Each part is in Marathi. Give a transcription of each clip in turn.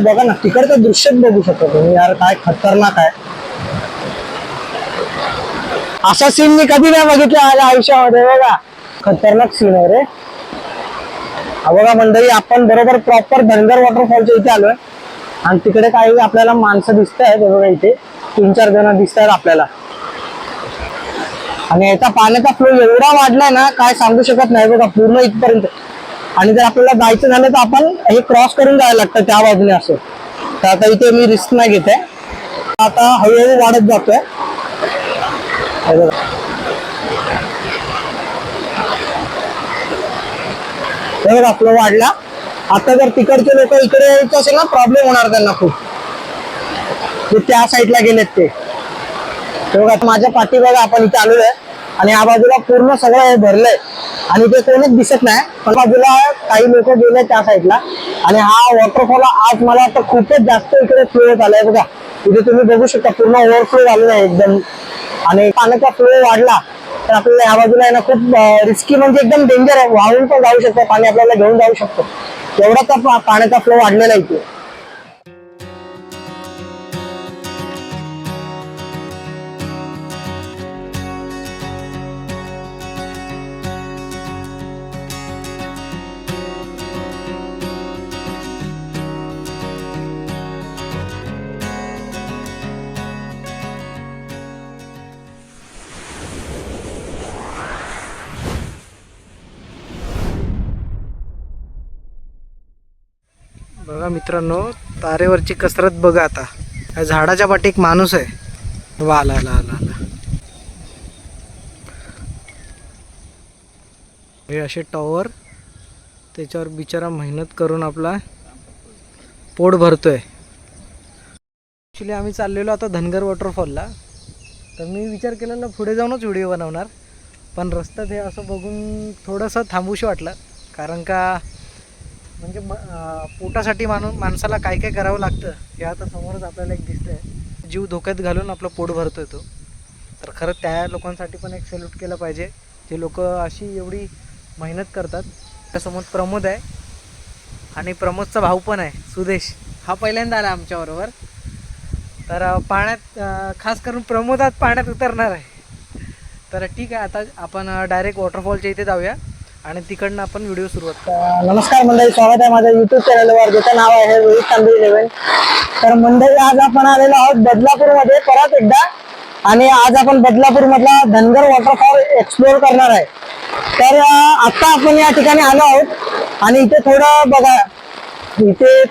बघा ना तिकडचं दृश्य बघू शकता तुम्ही. यार काय खतरनाक आहे. असा सीन मी कधी नाही बघितला माझ्या आयुष्यामध्ये बघा. खतरनाक सीन आहे रे. बघा मंडळी आपण बरोबर प्रॉपर धनगर वॉटरफॉलच्या इथे आलोय. आणि तिकडे काही आपल्याला माणसं दिसत आहेत बघा इथे. तीन चार जण दिसत आहेत आपल्याला. आणि याचा पाण्याचा फ्लो एवढा वाढलाय ना काय सांगू शकत नाही बघा पूर्ण इथपर्यंत. आणि जर आपल्याला जायचं झालं तर आपण हे क्रॉस करून जायला लागतं त्या बाजूने असं. तर आता इथे मी रिस्क नाही घेते आता हळूहळू वाढत जातोय. बरोबर आपलं वाढला. आता जर तिकडचे लोक इकडे यायचं असेल ना प्रॉब्लेम होणार त्यांना खूप. ते त्या साईडला गेलेत ते. बघा माझ्या पाठीबाग आपण इथे आलेलो आहे. आणि या बाजूला पूर्ण सगळं हे भरलंय. आणि ते कोणीच दिसत नाही. पण बाजूला काही लोक गेले त्या साईडला आणि हा वॉटरफॉल आज मला वाटतं खूपच जास्त इकडे फ्लो झालाय बघा. इथे तुम्ही बघू शकता पूर्ण ओव्हरफ्लो झालेला आहे एकदम. आणि पाण्याचा फ्लो वाढला तर आपल्याला या बाजूला आहे ना खूप रिस्की म्हणजे एकदम डेंजर आहे. वाहून पण जाऊ शकतो पाणी आपल्याला घेऊन जाऊ शकतो. एवढा तर पाण्याचा फ्लो वाढलेला आहे इथे. बघा मित्रांनो तारेवरची कसरत बघा आता. झाडाच्या पाठी एक माणूस आहे. वा आला आला आला आला हे असे टॉवर त्याच्यावर बिचारा मेहनत करून आपला पोट भरतोय. ॲक्च्युली आम्ही चाललेलो आता धनगर वॉटरफॉलला तर मी विचार केलेला पुढे जाऊनच व्हिडिओ बनवणार. पण रस्त्यात हे असं बघून थोडंसं थांबूशी वाटलं. कारण का म्हणजे म- पोटासाठी माणूस माणसाला काय काय करावं लागतं हे आता समोरच आपल्याला एक दिसतंय. जीव धोक्यात घालून आपलं पोट भरतोय तो. तर खरं त्या लोकांसाठी पण एक सल्यूट केलं पाहिजे. जे लोक अशी एवढी मेहनत करतात त्यासमोर प्रमोद आहे आणि प्रमोदचा भाऊ पण आहे सुदेश. हा पहिल्यांदा आला आमच्याबरोबर तर पाण्यात खास करून प्रमोदात पाण्यात उतरणार आहे. तर ठीक आहे आता आपण डायरेक्ट वॉटरफॉलच्या इथे जाऊया. आणि तिकडनं आपण व्हिडिओ सुरुवात करू. नमस्कार मंडळी स्वागत आहे माझ्या युट्यूब चॅनलवर ज्याचं नाव आहे रोहित तांबे इलेव्हन तर मंडळी आज आपण आलेलो आहोत बदलापूरमध्ये परत एकदा. आणि आज आपण बदलापूर मधला धनगर वॉटरफॉल एक्सप्लोर करणार आहे. तर आता आपण या ठिकाणी आलो आहोत. आणि इथे थोडं बघा. इथे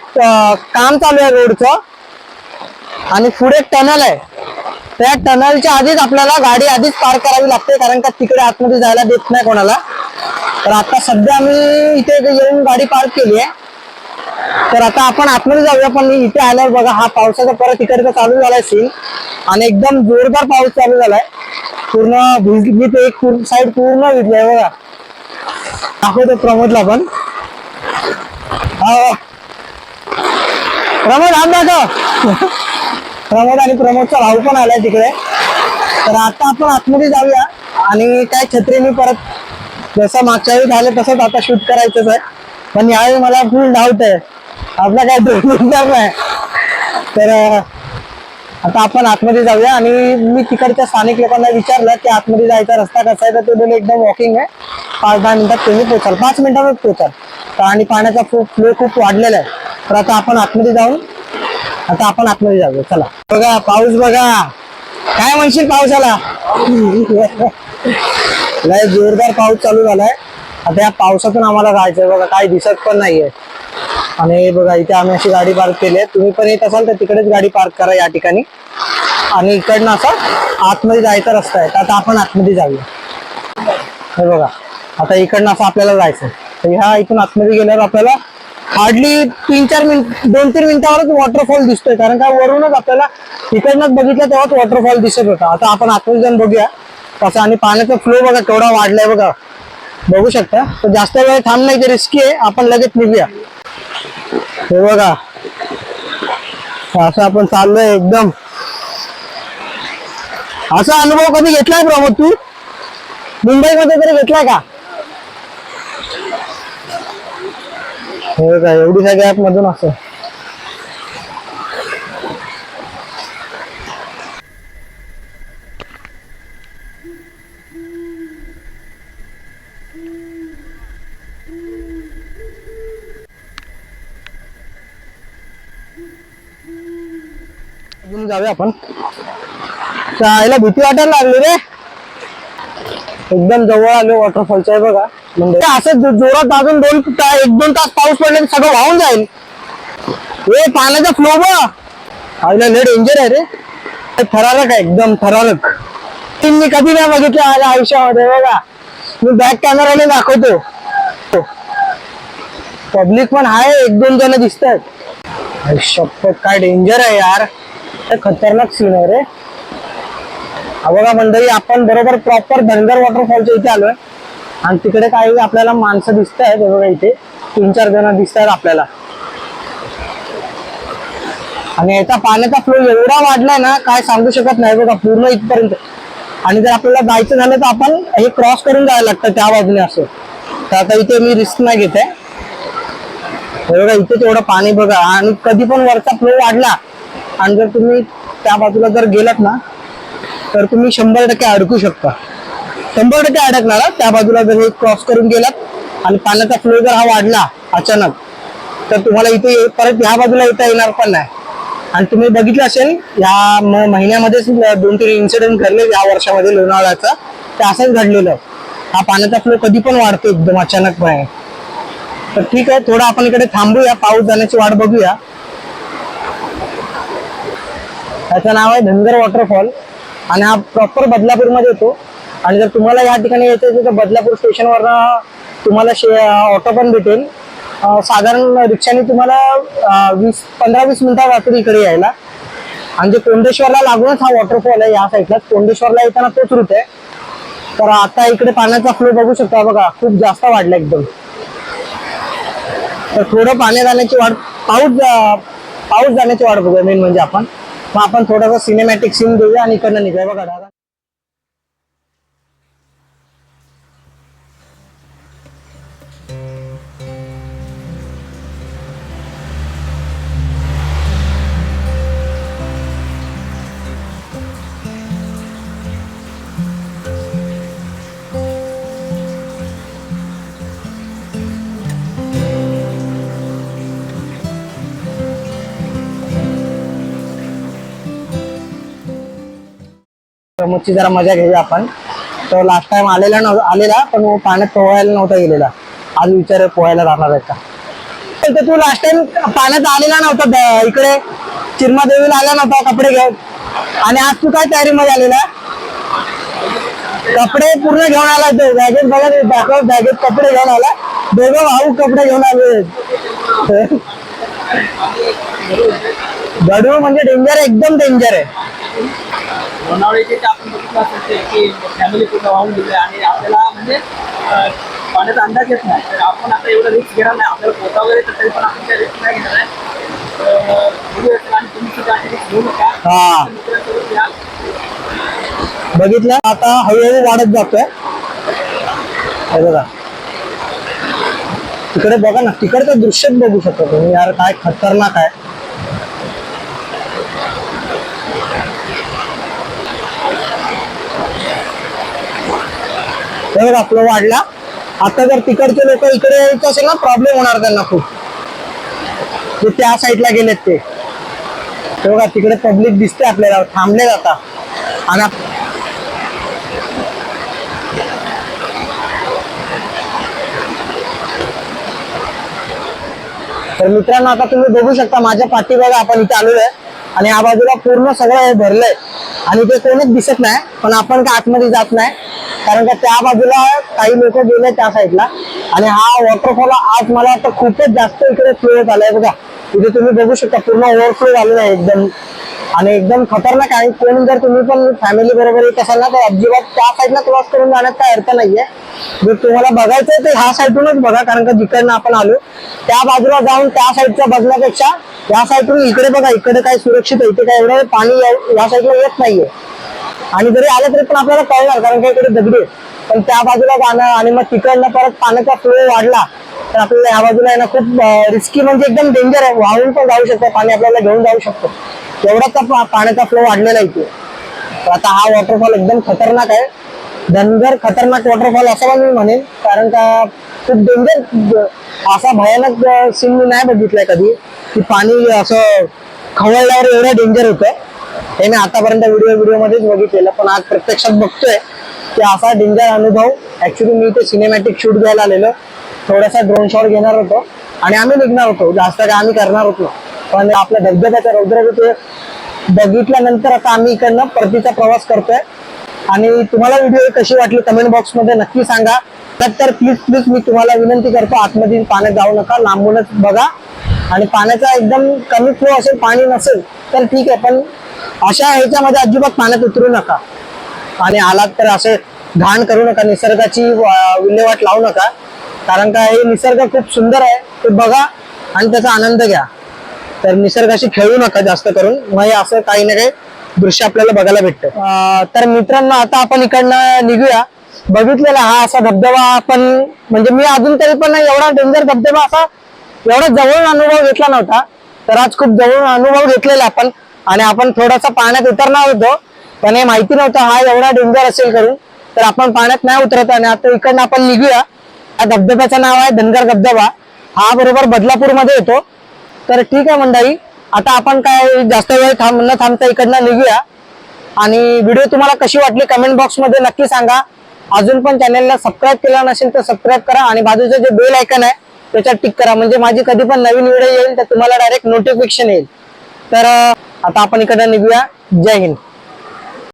काम चालू आहे रोडचं. आणि पुढे टनल आहे. त्या टनलच्या आधीच आपल्याला गाडी आधीच पार्क करावी लागते कारण का तिकडे आतमध्ये जायला देत नाही कोणाला. तर आता सध्या आम्ही इथे येऊन गाडी पार्क केली आहे. तर आता आपण आतमध्ये जाऊया पण इथे आल्यावर बघा हा पावसाचा परत इकडचा चालू झालाय सीन आणि एकदम जोरदार पाऊस चालू झालाय. पूर्ण भिजली ते एक साईड पूर्ण भिजलाय बघा. दाखवतो प्रमोदला पण. हा. प्रमोद हात दाखव. प्रमोद आणि प्रमोदचा भाऊ पण आलाय तिकडे. तर आता आपण आतमध्ये जाऊया. आणि काय छत्री मी परत जसं मागच्या वेळी झालं तसंच आता शूट करायचंच आहे. पण यावेळी मला फुल डाऊट आहे. आपला काय ड्रोन नाही. तर आता आपण आतमध्ये जाऊया. आणि मी तिकडच्या स्थानिक लोकांना विचारलं की आतमध्ये जायचा रस्ता कसा आहे तर ते बोलले एकदम वॉकिंग आहे. पाच दहा मिनिटात तुम्ही पोचाल पाच मिनिटातच पोचाल आणि पाण्याचा फ्लो खूप वाढलेला आहे. तर आता आपण आतमध्ये जाऊन आता आपण आतमध्ये जाऊया. चला. बघा पाऊस बघा. काय म्हणशील पावसाला? लय जोरदार पाऊस चालू झालाय. आता या पावसातून आम्हाला जायचंय बघा काय दिसत पण नाहीये. आणि बघा इथे आम्ही अशी गाडी पार्क केली आहे. तुम्ही पण येत असाल तर तिकडेच गाडी पार्क करा या ठिकाणी. आणि इकडनं असा आतमध्ये जायचा रस्ता आहे. तर आता आपण आतमध्ये जाऊया. हे बघा आता इकडनं असं आपल्याला जायचं तर ह्या इथून आतमध्ये गेल्यावर आपल्याला हार्डली तीन चार मिनिट दोन तीन मिनिटावरच वॉटरफॉल दिसतोय. कारण का वरूनच आपल्याला इकडनंच बघितलं तेव्हाच वॉटरफॉल दिसत होता. आता आपण आतमध्ये जाऊन बघूया. कसं आणि पाण्याचा फ्लो बघा केवढा वाढलाय बघा. बघू शकता. तर जास्त वेळ थांब नाही ते रिस्की आहे. आपण लगेच निघूया. हे बघा. असं आपण चाललोय एकदम. असा अनुभव कधी घेतलाय प्रमोद तू? मुंबईमध्ये तरी घेतलाय का? हे बघा एवढी सगळ्या मधून असं. अजून जाऊया आपण. जायला भीती वाटायला लागली रे. एकदम जवळ आलो वॉटरफॉलच्या आहे बघा. म्हणजे असं जोरात अजून दोन एक दोन तास पाऊस पडले की सगळं वाहून जाईल. हे पाण्याचा फ्लो बघ. आईला लय डेंजर आहे रे. थरारक आहे एकदम थरारक. तीन मी कधी नाही बघितलं माझ्या आयुष्यामध्ये बघा. मी बॅक कॅमेराने दाखवतो. पब्लिक पण आहे एक दोन जण दिसत आहेत काय डेंजर आहे यार. खतरनाक सीन आहे रे. हा बघा मंडळी आपण बरोबर प्रॉपर धनगर वॉटरफॉलच्या इथे आलोय. आणि तिकडे काही आपल्याला माणसं दिसत आहेत बघा इथे. तीन चार जण दिसत आहेत आपल्याला. आणि याचा पाण्याचा फ्लो एवढा वाढलाय ना काय सांगू शकत नाही बघा पूर्ण इथपर्यंत. आणि जर आपल्याला जायचं झालं तर आपण हे क्रॉस करून जायला लागतं त्या बाजूने असं. तर आता इथे मी रिस्क नाही घेत आहे. बघा इथे तेवढं पाणी बघा. आणि कधी पण वरचा फ्लो वाढला आणि जर तुम्ही त्या बाजूला जर गेलात ना तर तुम्ही शंभर टक्के अडकू शकता. शंभर टक्के अडकणार त्या बाजूला जर हे क्रॉस करून गेलात आणि पाण्याचा फ्लो जर हा वाढला अचानक तर तुम्हाला इथे ये- परत ह्या बाजूला येता येणार पण नाही. आणि तुम्ही बघितलं असेल या म- महिन्यामध्येच दोन तीन इन्सिडेंट घडले या वर्षामध्ये लोणावळ्याचा. ते असंच घडलेलं. हा पाण्याचा फ्लो कधी पण वाढतो एकदम अचानकपणे. तर ठीक आहे थोडं आपण इकडे थांबूया पाऊस जाण्याची वाट बघूया. त्याचं नाव आहे धनगर वॉटरफॉल. आणि हा प्रॉपर बदलापूरमध्ये येतो. आणि जर तुम्हाला या ठिकाणी यायचं असेल तर बदलापूर स्टेशनवरनं तुम्हाला शे ऑटो पण भेटेल. साधारण रिक्षाने तुम्हाला वीस पंधरा वीस मिनिटं रात्री इकडे यायला. आणि जे कोंडेश्वरला लागूनच हा वॉटरफॉल आहे या साईडला कोंडेश्वरला येताना तोच रूट आहे. तर आता इकडे पाण्याचा फ्लो बघू शकता बघा खूप जास्त वाढला एकदम. तर थोडं पाणी जाण्याची वाट पाऊस पाऊस जाण्याची वाट बघूया मेन म्हणजे आपण. मग आपण थोडासा सिनेमॅटिक सीन देऊया आणि इकडनं निघूया. बघा दादा जरा मजा घेऊया आपण. तो लास्ट टाइम आलेला नव्हता आलेला पण पाण्यात पोहायला नव्हता गेलेला. आज विचार पोहायला राहणार आहे का? तर तू लास्ट टाइम पाण्यात आलेला नव्हता इकडे. चिरमादेवीला आला नव्हता कपडे घेऊन आणि आज तू काय तयारीमध्ये आलेला? कपडे पूर्ण घेऊन आला बॅगेत बघा ते दाखव बॅगेत कपडे घेऊन आला. दोघं भाऊ कपडे घेऊन आले. गडू म्हणजे डेंजर एकदम डेंजर आहे. लोणावळ्याचे ते की फॅमिली पूर्ण वाहून गेले आणि आपल्याला म्हणजे पाण्याचा अंदाज येत नाही तर आपण आता एवढं रिस्क घेणार नाही आपल्याला पोता वगैरे तर तरी पण आपण त्या रिस्क नाही घेणार आहे आणि तुम्ही सुद्धा अशी घेऊ नका मित्रांसोबत या बघितलं आता हळूहळू वाढत जातोय. हे बघा. तिकडे बघा ना तिकडचं दृश्यच बघू शकता तुम्ही यार काय खतरनाक आहे. हे बघा वाढला. आता जर तिकडचे लोक इकडे यायचं असेल ना प्रॉब्लेम होणार त्यांना खूप. ते त्या साईडला गेलेत ते. बघा तिकडे पब्लिक दिसते आपल्याला थांबले जाता आणि तर मित्रांनो आता तुम्ही बघू शकता माझ्या पाठीबघा आपण इथे आलेलो आहे. आणि या बाजूला पूर्ण सगळं हे भरलंय. आणि ते कोणीच दिसत नाही पण आपण काय आतमध्ये जात नाही. कारण का त्या बाजूला काही लोक गेले त्या साईडला आणि हा वॉटरफॉल आज मला वाटतं खूपच जास्त इकडे फ्लो झालाय बघा. इथे तुम्ही बघू शकता पूर्ण ओव्हरफ्लो झालेला आहे एकदम. आणि एकदम खतरनाक आहे. कोण जर तुम्ही पण फॅमिली बरोबर येत असाल ना तर अजिबात त्या साईडला क्रॉस करून जाण्यात काय अर्थ नाहीये. जर तुम्हाला बघायचं तर ह्या साईडूनच बघा कारण का जिकडनं आपण आलो त्या बाजूला जाऊन त्या साईडच्या बघण्यापेक्षा या साईडून इकडे बघा इकडे काय सुरक्षित आहे इथे काय एवढं पाणी या- साईडला येत नाहीये. आणि जरी आलं तरी पण आपल्याला कळणार कारण का इकडे दगडी पण त्या बाजूला जाणं आणि मग तिकडनं परत पाण्याचा फ्लो वाढला तर आपल्याला या बाजूला आहे ना खूप रिस्की म्हणजे एकदम डेंजर आहे. वाहून पण जाऊ शकतो पाणी आपल्याला घेऊन जाऊ शकतो. एवढाच तर पाण्याचा फ्लो वाढलेला आहे इथे. तर आता हा वॉटरफॉल एकदम खतरनाक आहे. धनगर खतरनाक वॉटरफॉल असावा मी म्हणेन. कारण का खूप डेंजर असा भयानक सीन मी नाही बघितलाय कधी. की पाणी असं खवळल्यावर एवढं डेंजर होतं हे मी आतापर्यंत व्हिडिओ व्हिडिओ मध्येच बघितलेलं. पण आज प्रत्यक्षात बघतोय की असा डेंजर अनुभव ऍक्च्युली मी ते सिनेमॅटिक शूट घ्यायला आलेलो. थोडासा ड्रोन शॉट घेणार होतो. आणि आम्ही निघणार होतो. जास्त काय आम्ही करणार होतो पण आपल्या धबधब्याचा रौद्र ते बघितल्यानंतर आता आम्ही इकडनं परतीचा प्रवास करतोय. आणि तुम्हाला व्हिडिओ कशी वाटली कमेंट बॉक्समध्ये नक्की सांगा. तर तर प्लीज प्लीज मी तुम्हाला विनंती करतो आतमध्ये पाण्यात जाऊ नका लांबूनच बघा. आणि पाण्याचा एकदम कमी फ्लो असेल पाणी नसेल तर ठीक आहे पण अशा ह्याच्यामध्ये अजिबात पाण्यात उतरू नका. आणि आलात तर असे घाण करू नका निसर्गाची विल्हेवाट लावू नका. कारण का हे निसर्ग खूप सुंदर आहे ते बघा आणि त्याचा आनंद घ्या. तर निसर्गाशी खेळू नका जास्त करून. मग असं काही ना काही दृश्य आपल्याला बघायला भेटतं तर मित्रांनो आता आपण इकडनं निघूया. बघितलेला हा असा धबधबा आपण म्हणजे मी अजून तरी पण एवढा डेंजर धबधबा असा एवढा जवळून अनुभव घेतला नव्हता. तर आज खूप जवळून अनुभव घेतलेला आपण आणि आपण थोडासा पाण्यात उतरणार होतो. पण हे माहिती नव्हतं हा एवढा डेंजर असेल करून. तर आपण पाण्यात नाही उतरत आणि आता इकडनं आपण निघूया. हा धबधब्याचं नाव आहे धनगर धबधबा. हा बरोबर बदलापूरमध्ये येतो. तर ठीक आहे मंडळी आता आपण काय जास्त वेळ थांब न थांबता इकडनं निघूया. आणि व्हिडिओ तुम्हाला कशी वाटली कमेंट बॉक्समध्ये नक्की सांगा. अजून पण चॅनलला सबस्क्राईब केला नसेल तर सबस्क्राईब करा आणि बाजूचं जे बेल आयकन आहे त्याच्यात टिक करा. म्हणजे माझी कधी पण नवीन व्हिडिओ येईल तर तुम्हाला डायरेक्ट नोटिफिकेशन येईल. तर आता आपण इकडनं निघूया. जय हिंद.